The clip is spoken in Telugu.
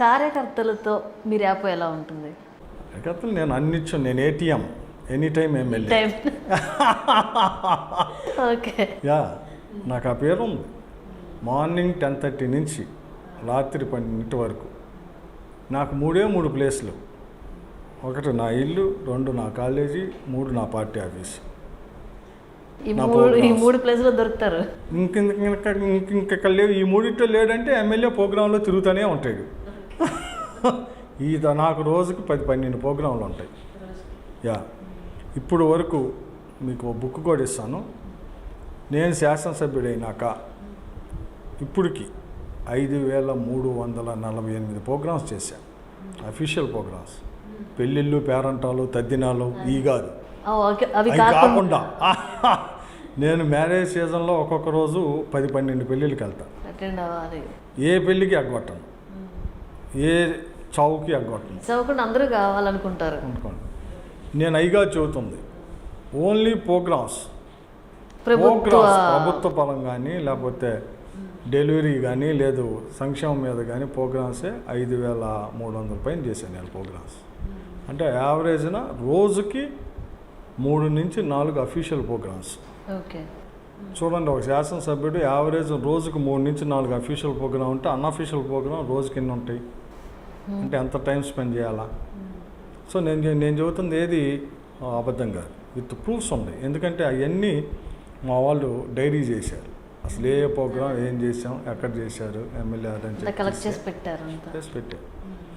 కార్యకర్తలతో మీ ర్యాప్ ఎలా ఉంటుంది కార్యకర్తలు నేను అన్నిచ్చు నేను ATM any time MLA okay yeah నాకు ఆ పేరు ఉంది మార్నింగ్ టెన్ థర్టీ నుంచి రాత్రి పన్నెండింటి వరకు నాకు మూడే మూడు ప్లేస్లు ఒకటి నా ఇల్లు రెండు నా కాలేజీ మూడు నా పార్టీ ఆఫీస్ ఈ మూడు ఈ programs. మూడు ప్లేస్లో దొరుకుతారు ఇంక ఇంక ఇంక లేవు ఈ మూడిట్లో లేడంటే ఎమ్మెల్యే ప్రోగ్రాంలో తిరుగుతూనే ఉంటాడు ఈ ద- నాకు రోజుకి పది పన్నెండు ప్రోగ్రాంలు ఉంటాయి. యా. ఇప్పుడు వరకు మీకు ఓ బుక్ కూడా ఇస్తాను. నేను శాసనసభ్యుడైనాక ఇప్పటికి ఐదు వేల మూడు వందల నలభై ఎనిమిది ప్రోగ్రామ్స్ చేశాను. Official programmes. పెళ్ళిళ్ళు పేరంటాలు తద్దినాలు ఈ కాదు. అవి కాకుండా నేను మ్యారేజ్ సీజన్లో ఒక్కొక్క రోజు పది పన్నెండు పెళ్ళిళ్ళకి వెళ్తాను. ఏ పెళ్ళికి ఎగ్గొట్టను. ఏ చావుకి ఎగ్గొట్టను చదవకుండా అందరూ కావాలనుకుంటారు. అనుకోండి. నేను అయిగా చెబుతుంది. ఓన్లీ ప్రోగ్రామ్స్ ప్రోగ్రామ్స్ ప్రభుత్వ పరం కానీ లేకపోతే డెలివరీ కానీ లేదు సంక్షేమం మీద కానీ ప్రోగ్రామ్సే ఐదు వేల మూడు వందల పైన చేశాను నేను ప్రోగ్రామ్స్ అంటే యావరేజ్న రోజుకి మూడు నుంచి నాలుగు అఫీషియల్ ప్రోగ్రామ్స్ ఓకే. చూడండి ఒక శాసనసభ్యుడు యావరేజ్ రోజుకు మూడు నుంచి నాలుగు అఫీషియల్ ప్రోగ్రామ్ ఉంటే అన్అఫీషియల్ ప్రోగ్రామ్ రోజుకి ఎన్ని ఉంటాయి? అంటే ఎంత టైం స్పెండ్ చేయాలా? సో నేను నేను చెబుతుంది ఏది? అబద్ధం కాదు. విత్ ప్రూఫ్స్ ఉన్నాయి. ఎందుకంటే అవన్నీ మా వాళ్ళు డైరీ చేశారు. అసలు ఏ ప్రోగ్రామ్ ఏం చేసాం ఎక్కడ చేశారు ఎమ్మెల్యే చేసి పెట్టారు చేసి పెట్టారు.